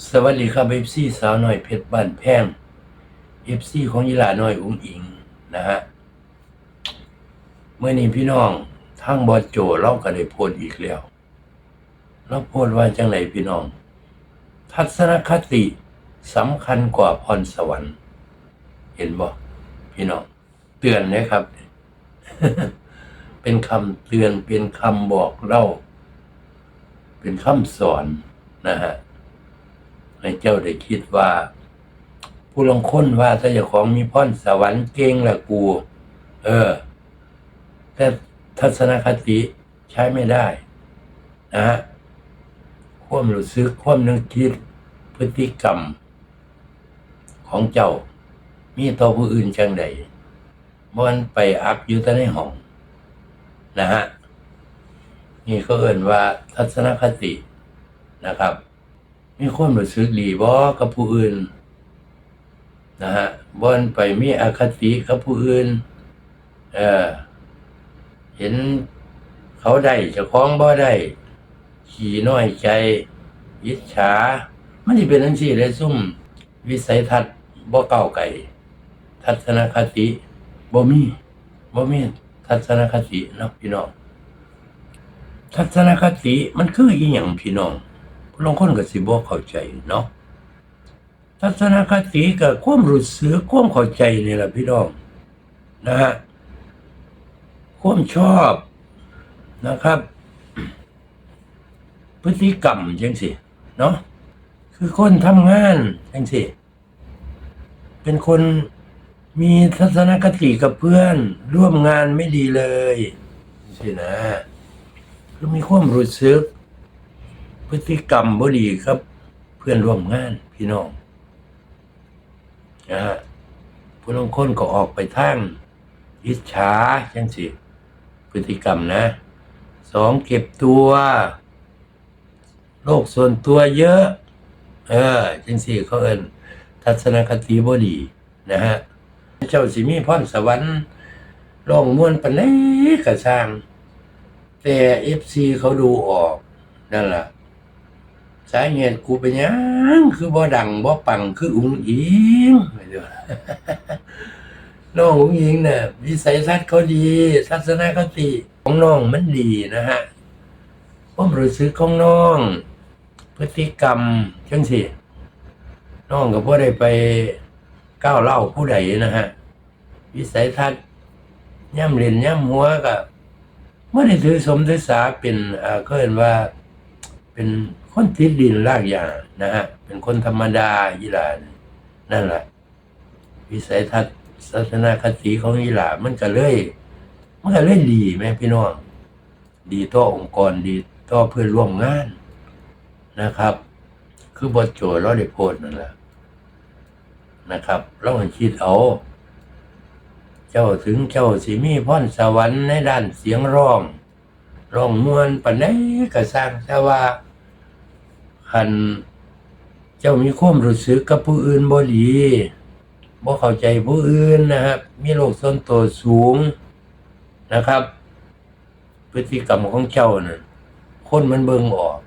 สวัสดีครับเอฟซีสาวน้อยเพชรบ้านแพงเอฟซีของยีหลาน้อยอุ้งอิงนะฮะเมื่อนี้พี่น้องทางบอสโจเล่าก็ได้โพสต์อีกแล้วเราโพสต์ว่าจังไรพี่น้อง ทัศนคติสำคัญกว่าพรสวรรค์ เห็นบ่พี่น้อง เตือนนะครับ เป็นคำเตือนเป็นคำบอกเล่า เป็นคำสอนนะฮะ ให้เจ้าได้คิดว่า ผู้ลงค้นว่าถ้าเจ้าของมีพรสวรรค์เก่งละกู เออ แต่ทัศนคติใช้ไม่ได้ นะฮะความรู้สึกความนึกคิดพฤติกรรม ของเจ้า มีต่อผู้อื่นจังใดมันไปอักอยู่แต่ในห้อง นะฮะนี่เขาเอ่นว่าทัศนคตินะครับ มีความรู้สึกดีบ่กับผู้อื่นนะฮะบ่อนไปมีอคติกับผู้อื่น เออเห็นเขาได้เจ้าของบ่ได้ ขี่น้อยใจอิจฉามันสิเป็นจังซี่เลยซุ่ม วิสัยทัศน์บ่ก้าไกลทัศนคติบ่มีบ่มีทัศนคตินะพี่น้อง ทัศนคติมันคืออีหยังพี่น้อง ลางคนก็สิบ่เข้าใจเนาะทัศนคติกับความรู้สึกความเข้าใจนี่แหละพี่น้องนะฮะความชอบนะครับ พฤติกรรมจังสิเนาะคือคนทำงานจังสิเป็นคนมีทัศนคติกับเพื่อน ร่วมงานไม่ดีเลยสินะคือมีความรู้สึก พฤติกรรมบ่ดีครับ เพื่อนร่วมงานพี่น้องนะฮะผู้ลงคนก็ออกไปทางอิจฉาจังสิพฤติกรรมนะสองเก็บตัวโลกส่วนตัวเยอะ เออจังสิเขาเอินทัศนคติบ่ดีนะฮะเจ้าสิมีพรสวรรค์ร้องม่วนปานใดก็สร้าง แต่ FC เขาดูออกนั่นแหละ สาเหตุกูเป็นยังคือบ่ดังบ่ปังคืออุ้งอิงไม่รู้น้องอุ้งอิงเนี่ยวิสัยทัศน์เขาดีทัศนคติของน้องมันดีนะฮะความรู้สึกของน้อง พฤติกรรมจังสิน้องก็บ่ได้ไปก้าวเล่าผู้ใดนะฮะวิสัยทัศน์ย่ำเล่นย่ำหัวก็ไม่ได้ถือสมถือสาเป็นเอ่าก็เห็นว่าเป็น คนติดดินลากยานะฮะ เป็นคนธรรมดาอีหลานนั่นแหละวิสัยทัศน์ศาสนาคติของอีหลามันก็เลยมันก็เลยดีไหมพี่น้อง ดีต่อองค์กรดีต่อเพื่อนร่วมงานนะครับ คือบทโจทย์เราได้โพสนั่นแหละนะครับ เราให้คิดเอา เจ้าถึงเจ้าสิมีพรสวรรค์ในด้านเสียงร้องร้องมวนปานใดก็สร้างแต่ว่า คันเจ้ามีความรู้สึกกับผู้อื่นบ่ดีบ่เข้าใจผู้อื่นนะครับ มีโลกส่วนตัวสูงนะครับ พฤติกรรมของเจ้าน่ะคนมันเบิ่งออก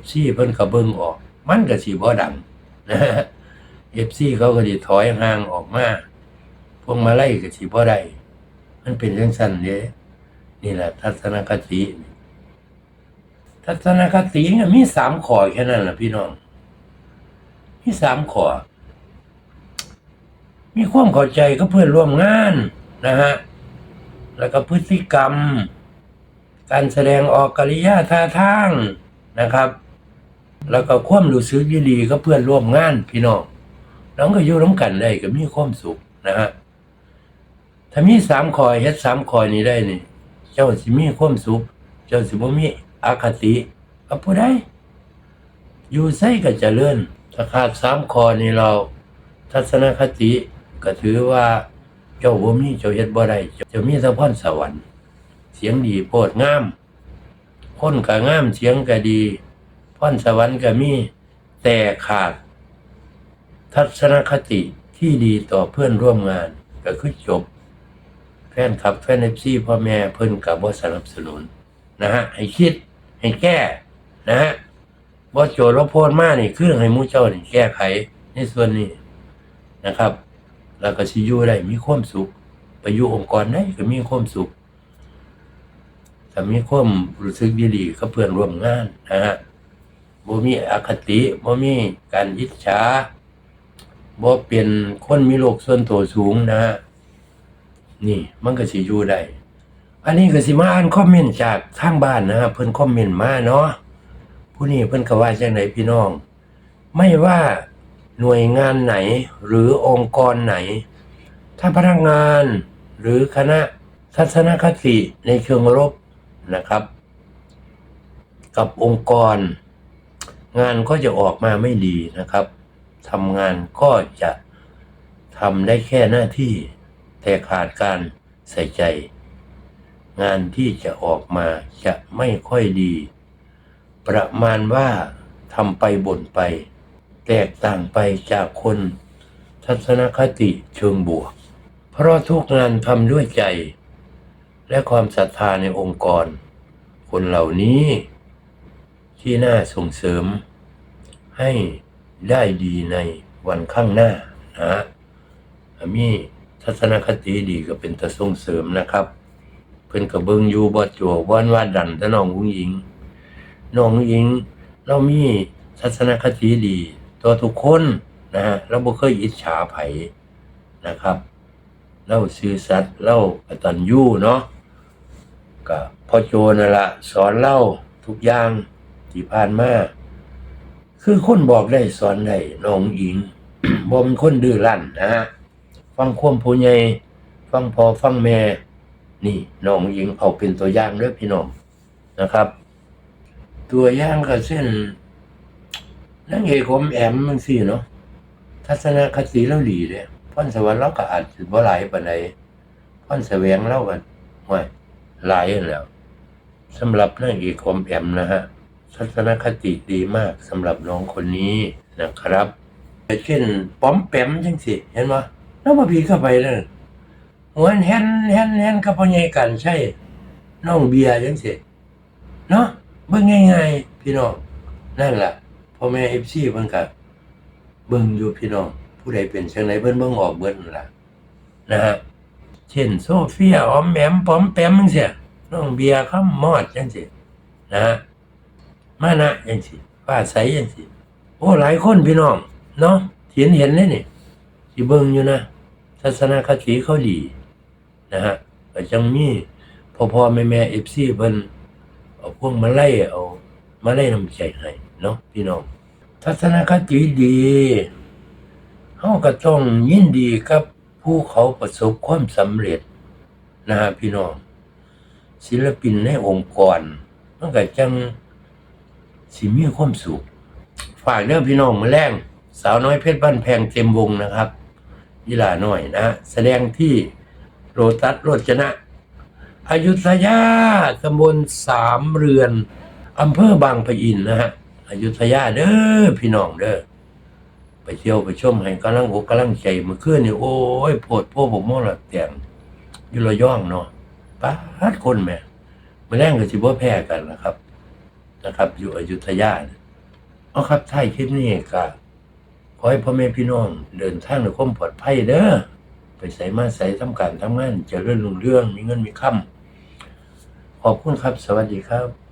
FC เพิ่นก็เบิ่งออก มันก็สิบ่ดังนะฮะ FC เขาก็สิถอยห่างออกมาพวกมาไล่ก็สิบ่ได้มันเป็นจังซั่นเด้นี่แหละทัศนคตินี่ ทัศนคติเนี่ยมีสามข้อแค่นั้นแหละพี่น้อง มีสามข้อมีความเข้าใจกับเพื่อนร่วมงานนะฮะ แล้วก็พฤติกรรม การแสดงออกกิริยาท่าทางนะครับ แล้วก็ความรู้สึกดีๆกับเพื่อนร่วมงานพี่น้องน้องก็อยู่ร่วมกันได้ก็มีความสุขนะฮะ ถ้ามีสามคอยเฮ็ดสามคอยนี้ได้นี่ เจ้าสิมีความสุข เจ้าสิบ่มี อคติกับผู้ใดอยู่ไสก็เจริญถ้าขาดสามคอนี้เรา ทัศนคติก็ถือว่าเจ้าบ่มีเจ้าเฮ็ดบ่ได้เจ้ามีแต่พรสวรรค์ เสียงดีโพดงาม คนก็งามเสียงก็ดีพรสวรรค์ก็มีแต่ขาด ทัศนคติที่ดีต่อเพื่อนร่วมงานก็คือจบ แฟนคลับแฟนเอฟซีพ่อแม่เพิ่อนกับว่สนับสนุนนะฮะให้คิด ให้แก้นะฮะบ่โจทย์เราโพดมานี่คือให้มู่เจ้านี่แก้ไขในส่วนนี้นะครับ แล้วก็สิอยู่ได้มีความสุขไปอยู่องค์กรได้ก็มีความสุขถ้ามีความรู้สึกดีๆกับเพื่อนร่วมงานนะฮะบ่มีอคติบ่มีการอิจฉาบ่เป็นคนมีโลกส่วนตัวสูงนะฮะนี่มันก็สิอยู่ได้ อันนี้ก็สิมาอ่านคอมเมนต์จากทางบ้านนะฮะเพิ่นคอมเมนต์มาเนาะผู้นี้เพิ่นก็ว่าจังไดพี่น้อง ไม่ว่าหน่วยงานไหนหรือองค์กรไหน ถ้าพนักงานหรือคณะทัศนคติในเชิงลบนะครับ กับองค์กร งานก็จะออกมาไม่ดีนะครับทำงานก็จะทำได้แค่หน้าที่แต่ขาดการใส่ใจ งานที่จะออกมาจะไม่ค่อยดี ประมาณว่าทำไปบ่นไป แตกต่างไปจากคน ทัศนคติเชิงบวก เพราะทุกงานทำด้วยใจ และความศรัทธาในองค์กร คนเหล่านี้ ที่น่าส่งเสริม ให้ได้ดีในวันข้างหน้านะฮะมีทัศนคติดีก็เป็นตะส่งเสริมนะครับ พิ่นก็เบิ่งอยู่บ่จัวว่านว่าดันแต่น้องอุ้งอิงน้องอุ้งอิง เรามีทัศนคติดี ตัวทุกคนนะฮะเราบ่เคยอิจฉาไผนะครับเราซื่อสัตย์เรากตัญญูเนาะก็พ่อโจนั่นละสอนเล่าทุกอย่างที่ผ่านมาคือคนบอกได้สอนได้น้องอิงบ่เป็นคนดื้อรั้นนะฮะฟังความผู้ใหญ่ฟังพ่อฟังแม่ นี่น้องอิงเอาเป็นตัวอย่างเด้อพี่น้องนะครับ ตัวอย่างก็เช่นนางเอกผมแอมมันสิเนาะทัศนคติเราดีเด้พรสวรรค์เราก็อาจบ่หลายปานใดพรแสวงเราก็ห้วยหลายนั่แหล้วสำหรับนางเอกผมแอมนะฮะทัศนคติดีมากสำหรับน้องคนนี้นะครับเช่นป้อมแปมจังสิเห็นบ่แล้วมาพีเข้าไปเลย หัวแฮนแฮนแฮนกับพ่อใหญ่กันใช่น้องเบียร์จังสิเนาะเบิ่งง่ายๆพี่น้องนั่นล่ะพ่อแม่ FC เพิ่นก็เบิ่งอยู่พี่น้อง ผู้ใดเป็นจังไดเพิ่นเบิ่งออกเบิดนั่นล่ะนะฮะเช่นโซเฟียออมแอมปอมแปมจังซี่น้องเบียร์คำมอดจังซี่นะฮะมานะจังสิป้าใสจังสิโอ้หลายคนพี่น้องเนาะเห็นเห็นเลยนี่สิเบิ่งอยู่นะทัศนคติเขาดี นะฮะก็จังมีพ่อพ่อแม่แม่ FC เพิ่นเอาพวงมาไล่เอา มาไล่นำใจให้เนาะพี่น้อง ทัศนคติดีเฮาก็ต้องยินดีกับผู้เขาประสบความสำเร็จนะฮะพี่น้อง ศิลปินในองค์กรมันก็จังสิมีความสุขฝากเด้อพี่น้องมาแรงสาวน้อยเพชรบ้านแพงเต็มวงนะครับยีหลาหน่อยนะแสดงที่ โรตัสโรจนะ อยุธยาตำบลสามเรือนอำเภอบางปะอินนะฮะอยุธยาเด้อพี่น้องเด้อไปเที่ยวไปชมให้กำลังอกกำลังใจเมื่อคืนนี่โอ้ยโพดโพผมมองละแต่งอยู่ระย่องเนาะป้าดคนแม่มาแรงก็สิบ่แพ้กันนะครับ นะครับ อยู่อยุธยาเอาครับท้ายคลิปนี้ก็ขอให้พ่อแม่พี่น้อง เดินทางด้วยความปลอดภัยเด้อ ใส่มาใส่ทำการทำงานเจริญรุ่งเรื่อง มีเงินมีคำขอบคุณครับ สวัสดีครับ